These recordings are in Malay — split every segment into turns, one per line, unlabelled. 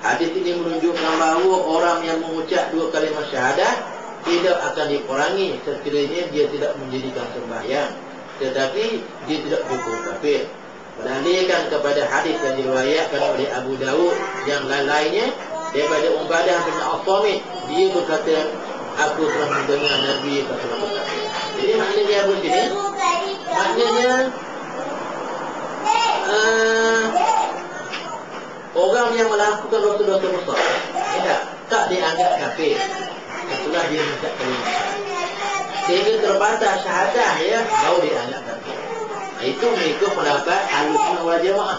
Hadis ini menunjukkan bahawa orang yang mengucap dua kalimah syahadat tidak akan dikurangi sekiranya dia tidak menjadikan sembahyang. Tetapi dia tidak hukum kafir. Berdalilkan kepada hadis yang diriwayatkan oleh Abu Dawud yang lain-lainnya daripada Ubadah bin Al-Samit dia berkata aku telah mendengar Nabi berkata jadi maknanya apa sini maknanya uh, orang yang melakukan dosa-dosa besar tidak tak dianggap kafir. Setelah dia mengucap kalimah sehingga terbatas syahadah ya baru dianggap kafir. Itu mereka pendapat al-sunnah wal jamaah.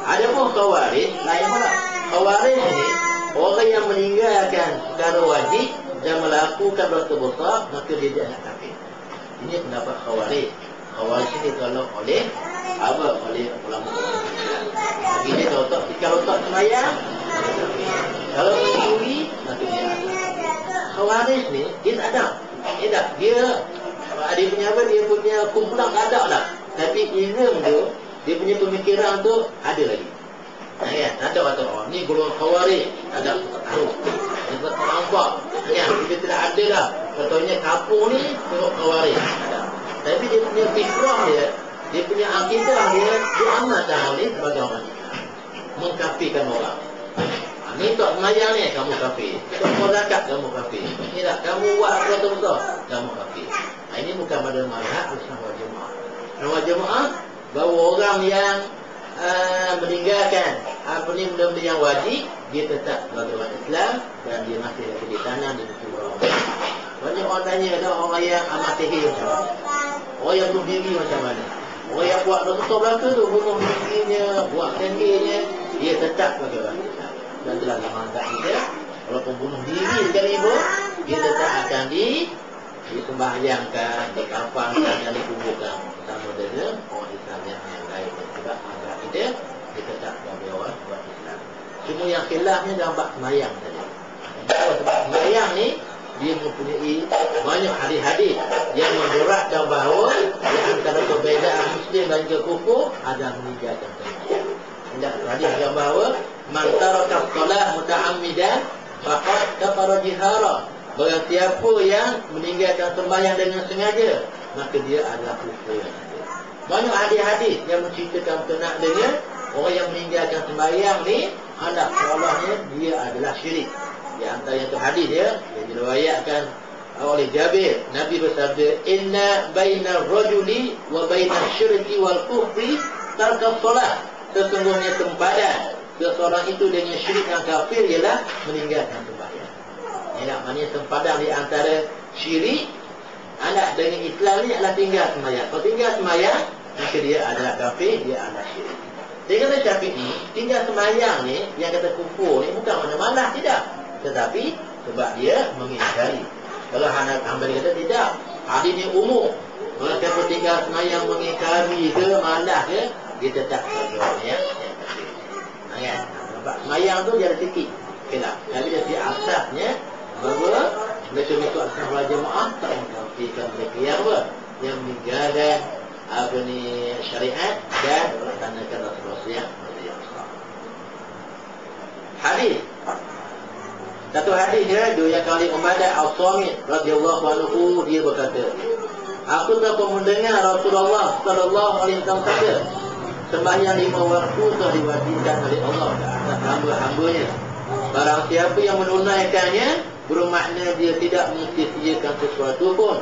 Ada pun khawarij lain pula. Khawarij ini Orang yang meninggalkan secara wajib dan melakukan dosa besar maka dia jangan kafir. Ini pendapat khawarij. Khawarij ini kalau oleh apa oleh ulama. Bagi dia kalau tak kalau tak semayang kalau mencuri maka dia Khawarij ni dia tak ada. Dia tak dia dia punya apa dia punya kumpulan tak ada lah. Tapi ilmu tu dia punya pemikiran tu ada lagi. Ya, ada kata orang ni golongan khawarij, ada tahu. Tak nampak. Ya, kita tidak ada lah. Katanya kampung ni tengok khawarij. Tapi dia punya fikrah dia, dia punya akidah dia, dia amat dah ni sebagai orang. Mengkafirkan orang. Ini tak semayang ni, kamu kafir. Tak mau zakat, kamu kafir. Ini tak, kamu buat apa tu betul, kamu kafir. Nah, ini bukan pada mazhab bersama jemaah. Nama jemaah, bahawa orang yang uh, meninggalkan apa ni benda-benda yang wajib dia tetap sebagai orang Islam dan dia masih lagi di tanah di orang banyak orang tanya ada orang yang amat tehir macam mana orang yang bunuh diri macam mana orang yang buat dosa belaka tu bunuh dirinya buat tenggirnya dia tetap orang Islam dan telah dimanggap kita walaupun bunuh diri sekali pun dia tetap akan di disembahyangkan, dikafankan dan dikuburkan. Bersama dengan orang Islam yang lain sebab mazhab kita kita tak sebagai orang buat Islam. Cuma yang khilafnya dalam bab semayang saja sebab semayang ni dia mempunyai banyak hadis-hadis yang memberatkan bahawa di antara perbezaan Muslim dan juga kufur ada meninggalkan semayang tidak hadis yang bahawa man taraka salat muta'ammidan faqad kafara jihara. Barang siapa yang meninggalkan sembahyang dengan sengaja Maka dia adalah kufur Banyak hadis-hadis yang menceritakan berkenaan dengan Orang yang meninggalkan sembahyang ni Anak seolahnya dia adalah syirik Di antara yang itu hadis dia Yang diriwayatkan oleh Jabir Nabi bersabda Inna baina rajuli wa baina syirki wal kufri Tarka solat Sesungguhnya tempadan Seseorang itu dengan syirik dan kafir Ialah meninggalkan sembahyang Ya, maknanya sempadan di antara syirik anak dengan Islam ni adalah tinggal semayang. Kalau tinggal semayang, maka dia adalah kafir, dia adalah syirik. Dia kata Syafi'i, tinggal semayang ni, yang kata kufur ni, bukan mana-mana, tidak. Tetapi, sebab dia mengingkari. Kalau anak hamba dia kata, tidak. Hadis ni umum. Kalau siapa tinggal semayang mengingkari ke, malah ke, dia tetap sebagai ya. Ya. Sebab semayang tu dia ada sikit. Okay lah. Tapi dia asasnya, bahawa mereka itu asal wal jemaah tak mengkafikan mereka yang apa yang meninggalkan apa ni syariat dan melaksanakan Rasulullah yang hadis satu hadis dia dia kali Umadah Al-Samit radhiyallahu anhu dia berkata aku telah mendengar Rasulullah sallallahu alaihi wasallam kata sembahyang lima waktu telah diwajibkan oleh Allah atas hamba-hambanya barang siapa yang menunaikannya bermakna dia tidak mengisiakan sesuatu pun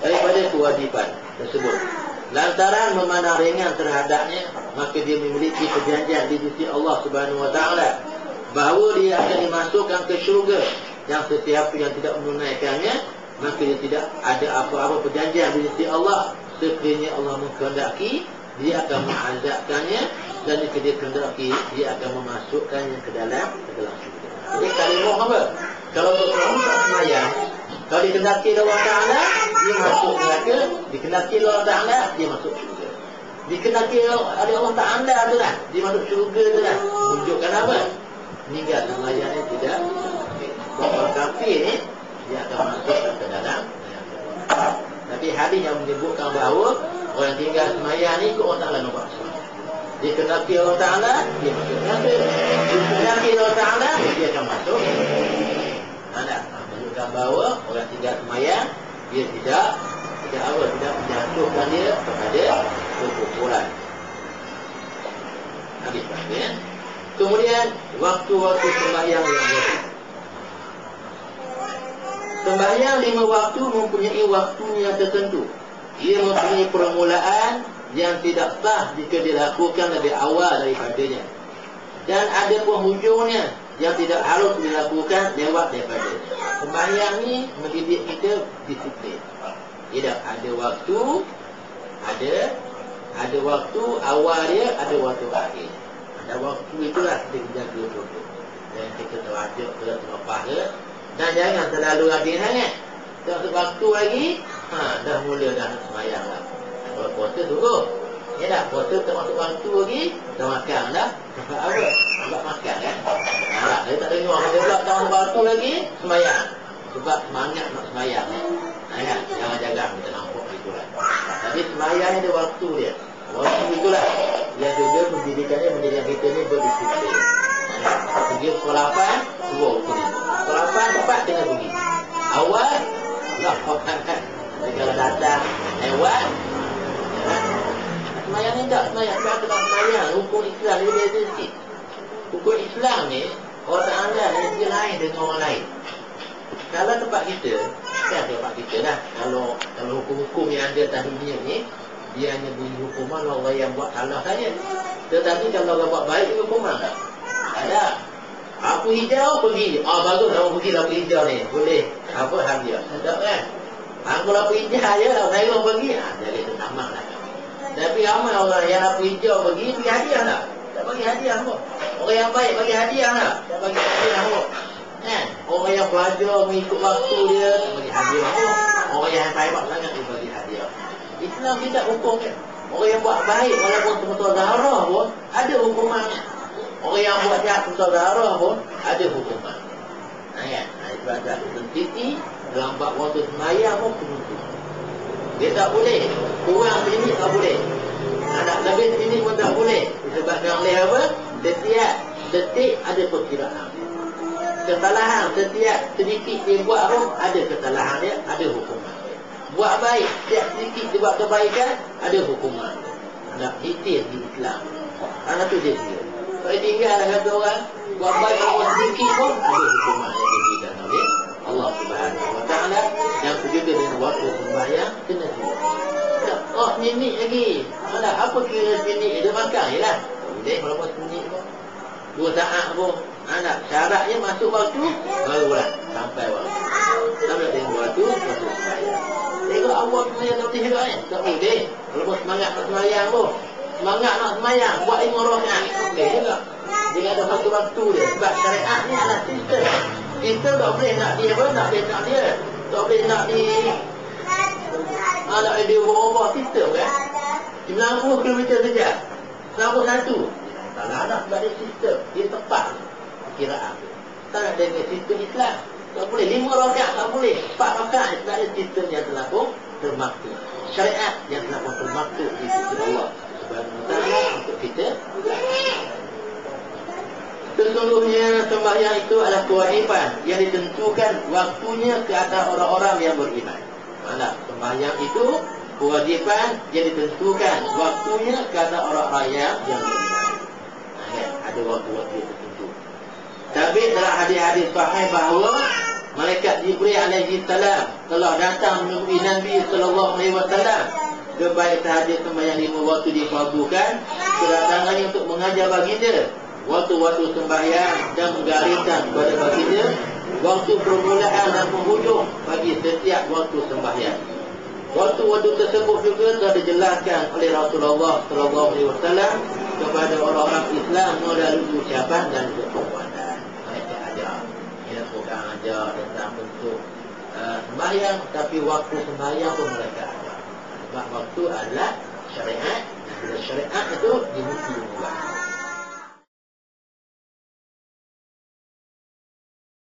daripada kewajipan tersebut. Lantaran memandang ringan terhadapnya, maka dia memiliki perjanjian di sisi Allah Subhanahu Wa Taala bahawa dia akan dimasukkan ke syurga yang setiap yang tidak menunaikannya, maka dia tidak ada apa-apa perjanjian sisi Allah. Sekiranya Allah menghendaki, dia akan mengazabkannya dan jika dia kehendaki, dia akan memasukkannya ke dalam ke dalam syurga. Jadi kalimah apa? Kalau seseorang tak semayang Kalau dikendaki Allah Ta'ala Dia masuk neraka Dikendaki Allah Ta'ala Dia masuk syurga Dikendaki oleh Allah Ta'ala tu lah Dia masuk syurga tu lah Tunjukkan apa? Meninggal semayang ni tidak Kalau kafir ni Dia akan masuk ke dalam Tapi hadis yang menyebutkan bahawa Orang tinggal semayang ni Kau Allah Ta'ala nampak Dia dikenaki Allah Ta'ala, dia masuk neraka. Dikenaki Allah Ta'ala, dia akan masuk. Mana? Menunjukkan bahawa orang tidak semayang, dia tidak tidak apa, tidak menjatuhkan dia kepada kekufuran. Habis ya. Kemudian, waktu-waktu sembahyang yang wajib. Sembahyang lima waktu mempunyai waktunya tertentu. Ia mempunyai permulaan yang tidak sah jika dilakukan lebih awal daripadanya. Dan ada penghujungnya yang tidak harus dilakukan lewat daripada. Sembahyang ni mendidik kita disiplin. Tidak ada waktu, ada ada waktu awal dia, ada waktu akhir. Ada waktu itulah kita jaga betul Dan kita terajak ke, terlepas ke. Dan jangan terlalu rajin sangat. Tak waktu lagi, ha, dah mula dah sembahyang lah. Kalau puasa tunggu. Ya dah, puasa tak masuk waktu lagi, dah makan dah. Apa? Sebab makan kan. Ha, dia tak dengar. Dia pula tak masuk waktu lagi, sembahyang. Sebab semangat nak sembahyang. Ha, kan? Jangan jaga, kita nampak itu lah. Tapi sembahyang ada waktu dia. Waktu itulah. Yang juga pendidikannya menjadikan kita ni berdisiplin. Ha, pergi pukul 8, dua pukul 5. Pukul 8, cepat dengan pergi. Awal, tak apa kalau datang lewat Semayang ni tak semayang tak semayang Hukum Islam ni dia sikit Hukum Islam ni Orang anda dia lain dengan orang lain Kalau tempat kita Kan tempat kita lah Kalau kalau hukum-hukum yang ada atas dunia ni Dia hanya beri hukuman orang yang buat salah saja Tetapi kalau orang buat baik Hukuman tak? Ada Aku hijau pergi. Ah bagus kamu pergi lampu hijau ni. Boleh. Apa hadiah? Sedap kan? Aku lampu hijau je lah. Saya pergi. Ha, jadi itu nama lah. Tapi ramai orang yang lampu hijau pergi, pergi hadiah lah. Tak bagi hadiah pun. Orang yang baik bagi hadiah lah. Tak bagi hadiah pun. Kan? Orang yang belajar mengikut waktu dia, tak bagi hadiah pun. Orang yang hebat sangat, dia bagi. Islam tidak hukum? Orang yang buat baik, walaupun sebetul darah pun, ada hukumannya. Orang yang buat jahat saudara pun ada hukuman. Ya. Nah, itu ada sentiti lambat waktu semayang pun penentu. Dia tak boleh. Kurang sini tak boleh. Nak lebih sini pun tak boleh. Disebabkan oleh apa? Setiap detik ada perkiraan. Kesalahan setiap sedikit dia buat pun ada kesalahan dia, ada hukuman. Buat baik, setiap sedikit dia buat kebaikan, ada hukuman. Nak hitir di Islam. Anak tu dia dia. Kalau tinggal lah kata orang Buat baik orang sedikit pun Ada hukuman. Yang diberikan oleh Allah subhanahu wa ta'ala Yang juga dengan waktu sembahyang Kena siap Oh minit lagi. Alah, Apa kira minit Dia makan je lah. Boleh berapa minit pun. Dua saat pun Anak syaratnya masuk waktu Barulah sampai waktu. Sampai dengan waktu Masuk sembahyang Tengok Allah semayang tak boleh kan? Tak boleh. Kalau semangat nak semayang pun. Semangat nak semayang buat lima rakaat okey juga. Dia ada satu waktu dia sebab syariat ni adalah sistem kita tak boleh nak dia apa nak dia nak dia. Tak boleh nak di ada dia berubah sistem kan 90 km saja 91 tak ada sebab dia sistem dia tepat. Kiraan. Tak ada dengan sistem Islam. tak boleh lima rakaat tak boleh empat rakaat dia sistem yang telah pun termaktub syariat yang telah pun termaktub di sisi Allah untuk kita Sesungguhnya sembahyang itu adalah kewajipan yang ditentukan waktunya ke atas orang-orang yang beriman. Mana sembahyang itu kewajipan yang ditentukan waktunya ke atas orang-orang yang, beriman. Ada waktu-waktu tertentu. Tapi dalam hadis-hadis sahih bahawa malaikat Jibril alaihi salam telah datang menemui Nabi sallallahu alaihi wasallam. Kebaik sahaja sembahyang lima waktu difardukan kedatangannya untuk mengajar baginda waktu-waktu sembahyang dan menggariskan kepada baginda waktu permulaan dan penghujung bagi setiap waktu sembahyang. Waktu-waktu tersebut juga telah dijelaskan oleh Rasulullah sallallahu alaihi wasallam kepada orang-orang Islam melalui ucapan dan perbuatan mereka ajar ia bukan ajar tentang bentuk uh, sembahyang tapi waktu sembahyang pun mereka ajar sebab waktu adalah syariat. Bila syariat itu dimuti buat.